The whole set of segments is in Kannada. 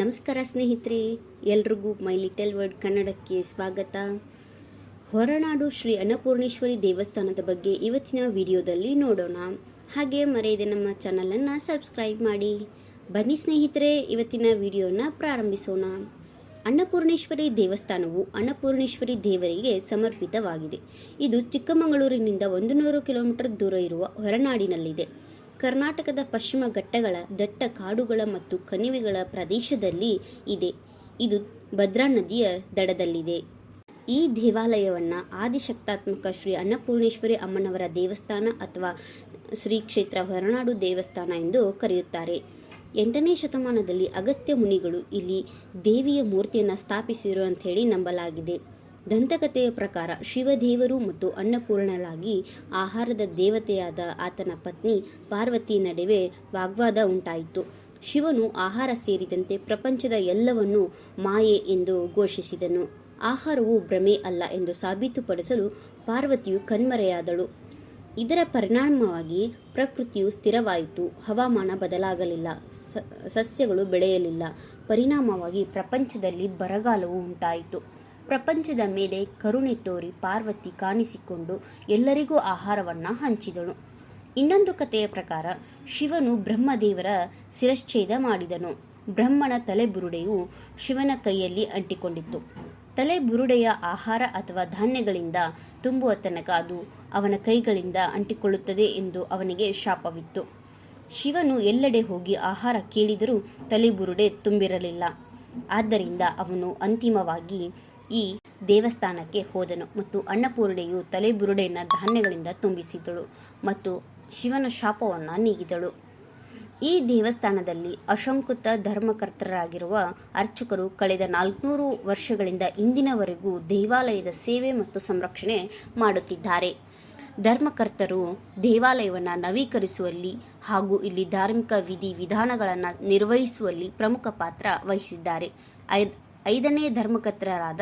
ನಮಸ್ಕಾರ ಸ್ನೇಹಿತರೆ, ಎಲ್ರಿಗೂ ಮೈ ಲಿಟಲ್ ವರ್ಡ್ ಕನ್ನಡಕ್ಕೆ ಸ್ವಾಗತ. ಹೊರನಾಡು ಶ್ರೀ ಅನ್ನಪೂರ್ಣೇಶ್ವರಿ ದೇವಸ್ಥಾನದ ಬಗ್ಗೆ ಇವತ್ತಿನ ವಿಡಿಯೋದಲ್ಲಿ ನೋಡೋಣ. ಹಾಗೆ ಮರೆಯದೆ ನಮ್ಮ ಚಾನಲನ್ನು ಸಬ್ಸ್ಕ್ರೈಬ್ ಮಾಡಿ. ಬನ್ನಿ ಸ್ನೇಹಿತರೆ, ಇವತ್ತಿನ ವಿಡಿಯೋನ ಪ್ರಾರಂಭಿಸೋಣ. ಅನ್ನಪೂರ್ಣೇಶ್ವರಿ ದೇವಸ್ಥಾನವು ಅನ್ನಪೂರ್ಣೇಶ್ವರಿ ದೇವರಿಗೆ ಸಮರ್ಪಿತವಾಗಿದೆ. ಇದು ಚಿಕ್ಕಮಗಳೂರಿನಿಂದ ಒಂದು ನೂರು ಕಿಲೋಮೀಟರ್ ದೂರ ಇರುವ ಹೊರನಾಡಿನಲ್ಲಿದೆ. ಕರ್ನಾಟಕದ ಪಶ್ಚಿಮ ಘಟ್ಟಗಳ ದಟ್ಟ ಕಾಡುಗಳ ಮತ್ತು ಕಣಿವೆಗಳ ಪ್ರದೇಶದಲ್ಲಿ ಇದೆ. ಇದು ಭದ್ರಾ ನದಿಯ ದಡದಲ್ಲಿದೆ. ಈ ದೇವಾಲಯವನ್ನು ಆದಿಶಕ್ತಾತ್ಮಕ ಶ್ರೀ ಅನ್ನಪೂರ್ಣೇಶ್ವರಿ ಅಮ್ಮನವರ ದೇವಸ್ಥಾನ ಅಥವಾ ಶ್ರೀ ಕ್ಷೇತ್ರ ಹೊರನಾಡು ದೇವಸ್ಥಾನ ಎಂದು ಕರೆಯುತ್ತಾರೆ. ಎಂಟನೇ ಶತಮಾನದಲ್ಲಿ ಅಗಸ್ತ್ಯ ಮುನಿಗಳು ಇಲ್ಲಿ ದೇವಿಯ ಮೂರ್ತಿಯನ್ನು ಸ್ಥಾಪಿಸಿರು ಅಂತ ಹೇಳಿ ನಂಬಲಾಗಿದೆ. ದಂತಕಥೆಯ ಪ್ರಕಾರ ಶಿವದೇವರು ಮತ್ತು ಅನ್ನಪೂರ್ಣಲಾಗಿ ಆಹಾರದ ದೇವತೆಯಾದ ಆತನ ಪತ್ನಿ ಪಾರ್ವತಿ ನಡುವೆ ವಾಗ್ವಾದ ಉಂಟಾಯಿತು. ಶಿವನು ಆಹಾರ ಸೇರಿದಂತೆ ಪ್ರಪಂಚದ ಎಲ್ಲವನ್ನೂ ಮಾಯೆ ಎಂದು ಘೋಷಿಸಿದನು. ಆಹಾರವು ಭ್ರಮೆ ಅಲ್ಲ ಎಂದು ಸಾಬೀತುಪಡಿಸಲು ಪಾರ್ವತಿಯು ಕಣ್ಮರೆಯಾದಳು. ಇದರ ಪರಿಣಾಮವಾಗಿ ಪ್ರಕೃತಿಯು ಸ್ಥಿರವಾಯಿತು. ಹವಾಮಾನ ಬದಲಾಗಲಿಲ್ಲ. ಸಸ್ಯಗಳು ಬೆಳೆಯಲಿಲ್ಲ. ಪರಿಣಾಮವಾಗಿ ಪ್ರಪಂಚದಲ್ಲಿ ಬರಗಾಲವು ಉಂಟಾಯಿತು. ಪ್ರಪಂಚದ ಮೇಲೆ ಕರುಣೆ ತೋರಿ ಪಾರ್ವತಿ ಕಾಣಿಸಿಕೊಂಡು ಎಲ್ಲರಿಗೂ ಆಹಾರವನ್ನು ಹಂಚಿದಳು. ಇನ್ನೊಂದು ಕಥೆಯ ಪ್ರಕಾರ ಶಿವನು ಬ್ರಹ್ಮದೇವರ ಶಿರಶ್ಛೇದ ಮಾಡಿದನು. ಬ್ರಹ್ಮನ ತಲೆಬುರುಡೆಯು ಶಿವನ ಕೈಯಲ್ಲಿ ಅಂಟಿಕೊಂಡಿತ್ತು. ತಲೆಬುರುಡೆಯ ಆಹಾರ ಅಥವಾ ಧಾನ್ಯಗಳಿಂದ ತುಂಬುವ ತನಕ ಅದು ಅವನ ಕೈಗಳಿಂದ ಅಂಟಿಕೊಳ್ಳುತ್ತದೆ ಎಂದು ಅವನಿಗೆ ಶಾಪವಿತ್ತು. ಶಿವನು ಎಲ್ಲೆಡೆ ಹೋಗಿ ಆಹಾರ ಕೇಳಿದರೂ ತಲೆಬುರುಡೆ ತುಂಬಿರಲಿಲ್ಲ. ಆದ್ದರಿಂದ ಅವನು ಅಂತಿಮವಾಗಿ ಈ ದೇವಸ್ಥಾನಕ್ಕೆ ಹೋದನು ಮತ್ತು ಅನ್ನಪೂರ್ಣೆಯು ತಲೆಬುರುಡೆಯನ್ನು ಧಾನ್ಯಗಳಿಂದ ತುಂಬಿಸಿದಳು ಮತ್ತು ಶಿವನ ಶಾಪವನ್ನು ನೀಗಿದಳು. ಈ ದೇವಸ್ಥಾನದಲ್ಲಿ ಅಶಂಕುತ ಧರ್ಮಕರ್ತರಾಗಿರುವ ಅರ್ಚಕರು ಕಳೆದ ನಾಲ್ಕುನೂರು ವರ್ಷಗಳಿಂದ ಇಂದಿನವರೆಗೂ ದೇವಾಲಯದ ಸೇವೆ ಮತ್ತು ಸಂರಕ್ಷಣೆ ಮಾಡುತ್ತಿದ್ದಾರೆ. ಧರ್ಮಕರ್ತರು ದೇವಾಲಯವನ್ನು ನವೀಕರಿಸುವಲ್ಲಿ ಹಾಗೂ ಇಲ್ಲಿ ಧಾರ್ಮಿಕ ವಿಧಿ ವಿಧಾನಗಳನ್ನು ನಿರ್ವಹಿಸುವಲ್ಲಿ ಪ್ರಮುಖ ಪಾತ್ರ ವಹಿಸಿದ್ದಾರೆ. ಐದನೇ ಧರ್ಮಕರ್ತರಾದ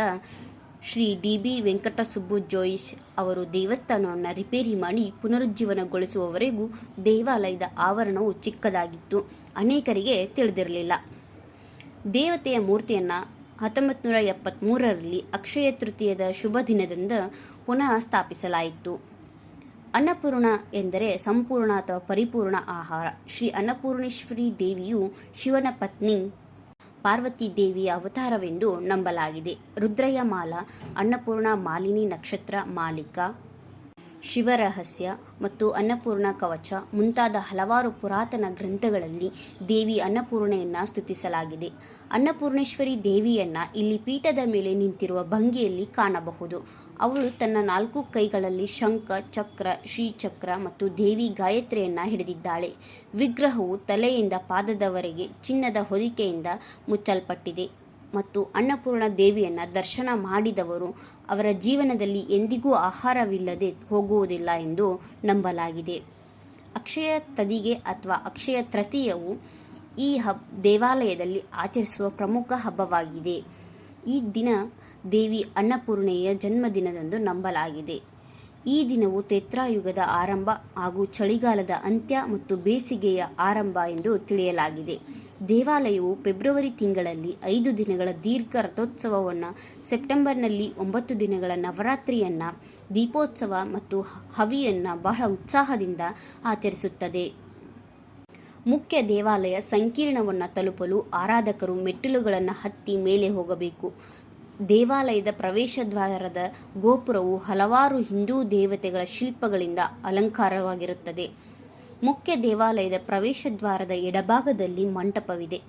ಶ್ರೀ ಡಿ ಬಿ ವೆಂಕಟಸುಬ್ಬು ಜೋಯಿಸ್ ಅವರು ದೇವಸ್ಥಾನವನ್ನು ರಿಪೇರಿ ಮಾಡಿ ಪುನರುಜ್ಜೀವನಗೊಳಿಸುವವರೆಗೂ ದೇವಾಲಯದ ಆವರಣವು ಚಿಕ್ಕದಾಗಿತ್ತು. ಅನೇಕರಿಗೆ ತಿಳಿದಿರಲಿಲ್ಲ. ದೇವತೆಯ ಮೂರ್ತಿಯನ್ನು ಹತ್ತೊಂಬತ್ತು ನೂರ ಎಪ್ಪತ್ತ್ಮೂರರಲ್ಲಿ ಅಕ್ಷಯ ತೃತೀಯದ ಶುಭ ದಿನದಿಂದ ಪುನಃ ಸ್ಥಾಪಿಸಲಾಯಿತು. ಅನ್ನಪೂರ್ಣ ಎಂದರೆ ಸಂಪೂರ್ಣ ಅಥವಾ ಪರಿಪೂರ್ಣ ಆಹಾರ. ಶ್ರೀ ಅನ್ನಪೂರ್ಣೇಶ್ವರಿ ದೇವಿಯು ಶಿವನ ಪತ್ನಿ ಪಾರ್ವತಿ ದೇವಿಯ ಅವತಾರವೆಂದು ನಂಬಲಾಗಿದೆ. ರುದ್ರಯ್ಯ ಮಾಲ ಅನ್ನಪೂರ್ಣ ಮಾಲಿನಿ ನಕ್ಷತ್ರ ಮಾಲಿಕ ಶಿವರಹಸ್ಯ ಮತ್ತು ಅನ್ನಪೂರ್ಣ ಕವಚ ಮುಂತಾದ ಹಲವಾರು ಪುರಾತನ ಗ್ರಂಥಗಳಲ್ಲಿ ದೇವಿ ಅನ್ನಪೂರ್ಣೆಯನ್ನು ಸ್ತುತಿಸಲಾಗಿದೆ. ಅನ್ನಪೂರ್ಣೇಶ್ವರಿ ದೇವಿಯನ್ನು ಇಲ್ಲಿ ಪೀಠದ ಮೇಲೆ ನಿಂತಿರುವ ಭಂಗಿಯಲ್ಲಿ ಕಾಣಬಹುದು. ಅವಳು ತನ್ನ ನಾಲ್ಕು ಕೈಗಳಲ್ಲಿ ಶಂಖ, ಚಕ್ರ, ಶ್ರೀಚಕ್ರ ಮತ್ತು ದೇವಿ ಗಾಯತ್ರಿಯನ್ನು ಹಿಡಿದಿದ್ದಾಳೆ. ವಿಗ್ರಹವು ತಲೆಯಿಂದ ಪಾದದವರೆಗೆ ಚಿನ್ನದ ಹೊದಿಕೆಯಿಂದ ಮುಚ್ಚಲ್ಪಟ್ಟಿದೆ. ಮತ್ತು ಅನ್ನಪೂರ್ಣ ದೇವಿಯನ್ನು ದರ್ಶನ ಮಾಡಿದವರು ಅವರ ಜೀವನದಲ್ಲಿ ಎಂದಿಗೂ ಆಹಾರವಿಲ್ಲದೆ ಹೋಗುವುದಿಲ್ಲ ಎಂದು ನಂಬಲಾಗಿದೆ. ಅಕ್ಷಯ ತದಿಗೆ ಅಥವಾ ಅಕ್ಷಯ ತೃತೀಯವು ಈ ಹಬ್ ದೇವಾಲಯದಲ್ಲಿ ಆಚರಿಸುವ ಪ್ರಮುಖ ಹಬ್ಬವಾಗಿದೆ. ಈ ದಿನ ದೇವಿ ಅನ್ನಪೂರ್ಣೆಯ ಜನ್ಮದಿನದಂದು ನಂಬಲಾಗಿದೆ. ಈ ದಿನವು ತೇತ್ರಾಯುಗದ ಆರಂಭ ಹಾಗೂ ಚಳಿಗಾಲದ ಅಂತ್ಯ ಮತ್ತು ಬೇಸಿಗೆಯ ಆರಂಭ ಎಂದು ತಿಳಿಯಲಾಗಿದೆ. ದೇವಾಲಯವು ಫೆಬ್ರವರಿ ತಿಂಗಳಲ್ಲಿ ಐದು ದಿನಗಳ ದೀರ್ಘ ರಥೋತ್ಸವವನ್ನು ಸೆಪ್ಟೆಂಬರ್ನಲ್ಲಿ ಒಂಬತ್ತು ದಿನಗಳ ನವರಾತ್ರಿಯನ್ನು, ದೀಪೋತ್ಸವ ಮತ್ತು ಹವಿಯನ್ನು ಬಹಳ ಉತ್ಸಾಹದಿಂದ ಆಚರಿಸುತ್ತದೆ. ಮುಖ್ಯ ದೇವಾಲಯ ಸಂಕೀರ್ಣವನ್ನು ತಲುಪಲು ಆರಾಧಕರು ಮೆಟ್ಟಿಲುಗಳನ್ನು ಹತ್ತಿ ಮೇಲೆ ಹೋಗಬೇಕು. ದೇವಾಲಯದ ಪ್ರವೇಶ ದ್ವಾರದ ಗೋಪುರವು ಹಲವಾರು ಹಿಂದೂ ದೇವತೆಗಳ ಶಿಲ್ಪಗಳಿಂದ ಅಲಂಕಾರವಾಗಿರುತ್ತದೆ. ಮುಖ್ಯ ದೇವಾಲಯದ ಪ್ರವೇಶ ದ್ವಾರದ ಎಡಭಾಗದಲ್ಲಿ ಮಂಟಪವಿದೆ.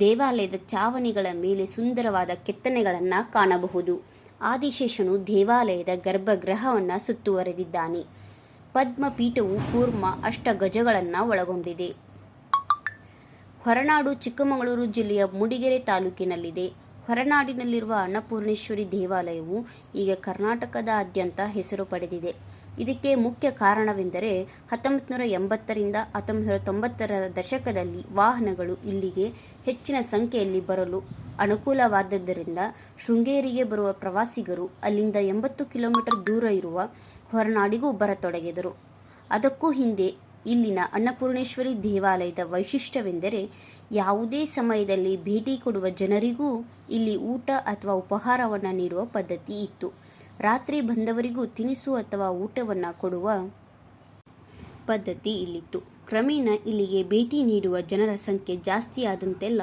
ದೇವಾಲಯದ ಚಾವಣಿಗಳ ಮೇಲೆ ಸುಂದರವಾದ ಕೆತ್ತನೆಗಳನ್ನು ಕಾಣಬಹುದು. ಆದಿಶೇಷನು ದೇವಾಲಯದ ಗರ್ಭಗೃಹವನ್ನು ಸುತ್ತುವರೆದಿದ್ದಾನೆ. ಪದ್ಮಪೀಠವು ಕೂರ್ಮ, ಅಷ್ಟಗಜಗಳನ್ನು ಒಳಗೊಂಡಿದೆ. ಹೊರನಾಡು, ಚಿಕ್ಕಮಗಳೂರು ಜಿಲ್ಲೆಯ ಮೂಡಿಗೆರೆ ತಾಲೂಕಿನಲ್ಲಿದೆ. ಹೊರನಾಡಿನಲ್ಲಿರುವ ಅನ್ನಪೂರ್ಣೇಶ್ವರಿ ದೇವಾಲಯವು ಈಗ ಕರ್ನಾಟಕದಾದ್ಯಂತ ಹೆಸರು ಪಡೆದಿದೆ. ಇದಕ್ಕೆ ಮುಖ್ಯ ಕಾರಣವೆಂದರೆ ಹತ್ತೊಂಬತ್ತು ನೂರ ಎಂಬತ್ತರಿಂದ ಹತ್ತೊಂಬತ್ತು ನೂರ ತೊಂಬತ್ತರ ದಶಕದಲ್ಲಿ ವಾಹನಗಳು ಇಲ್ಲಿಗೆ ಹೆಚ್ಚಿನ ಸಂಖ್ಯೆಯಲ್ಲಿ ಬರಲು ಅನುಕೂಲವಾದದ್ದರಿಂದ ಶೃಂಗೇರಿಗೆ ಬರುವ ಪ್ರವಾಸಿಗರು ಅಲ್ಲಿಂದ ಎಂಬತ್ತು ಕಿಲೋಮೀಟರ್ ದೂರ ಇರುವ ಹೊರನಾಡಿಗೂ ಬರತೊಡಗಿದರು. ಅದಕ್ಕೂ ಹಿಂದೆ ಇಲ್ಲಿನ ಅನ್ನಪೂರ್ಣೇಶ್ವರಿ ದೇವಾಲಯದ ವೈಶಿಷ್ಟ್ಯವೆಂದರೆ ಯಾವುದೇ ಸಮಯದಲ್ಲಿ ಭೇಟಿ ಕೊಡುವ ಜನರಿಗೂ ಇಲ್ಲಿ ಊಟ ಅಥವಾ ಉಪಹಾರವನ್ನು ನೀಡುವ ಪದ್ಧತಿ ಇತ್ತು. ರಾತ್ರಿ ಬಂದವರಿಗೂ ತಿನಿಸು ಅಥವಾ ಊಟವನ್ನು ಕೊಡುವ ಪದ್ಧತಿ ಇಲ್ಲಿತ್ತು. ಕ್ರಮೇಣ ಇಲ್ಲಿಗೆ ಭೇಟಿ ನೀಡುವ ಜನರ ಸಂಖ್ಯೆ ಜಾಸ್ತಿಯಾದಂತೆಲ್ಲ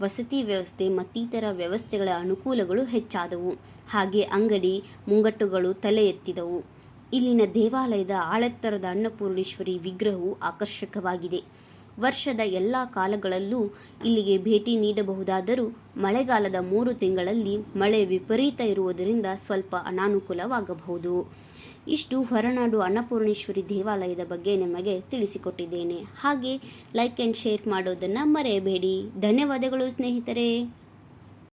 ವಸತಿ ವ್ಯವಸ್ಥೆ ಮತ್ತಿತರ ವ್ಯವಸ್ಥೆಗಳ ಅನುಕೂಲಗಳು ಹೆಚ್ಚಾದವು. ಹಾಗೆ ಅಂಗಡಿ, ಮುಂಗಟ್ಟುಗಳು ತಲೆ ಎತ್ತಿದವು. ಇಲ್ಲಿನ ದೇವಾಲಯದ ಆಳೆತ್ತರದ ಅನ್ನಪೂರ್ಣೇಶ್ವರಿ ವಿಗ್ರಹವು ಆಕರ್ಷಕವಾಗಿದೆ. ವರ್ಷದ ಎಲ್ಲ ಕಾಲಗಳಲ್ಲೂ ಇಲ್ಲಿಗೆ ಭೇಟಿ ನೀಡಬಹುದಾದರೂ ಮಳೆಗಾಲದ ಮೂರು ತಿಂಗಳಲ್ಲಿ ಮಳೆ ವಿಪರೀತ ಇರುವುದರಿಂದ ಸ್ವಲ್ಪ ಅನಾನುಕೂಲವಾಗಬಹುದು. ಇಷ್ಟು ಹೊರನಾಡು ಅನ್ನಪೂರ್ಣೇಶ್ವರಿ ದೇವಾಲಯದ ಬಗ್ಗೆ ನಿಮಗೆ ತಿಳಿಸಿಕೊಟ್ಟಿದ್ದೇನೆ. ಹಾಗೆ ಲೈಕ್ ಆ್ಯಂಡ್ ಶೇರ್ ಮಾಡೋದನ್ನು ಮರೆಯಬೇಡಿ. ಧನ್ಯವಾದಗಳು ಸ್ನೇಹಿತರೆ.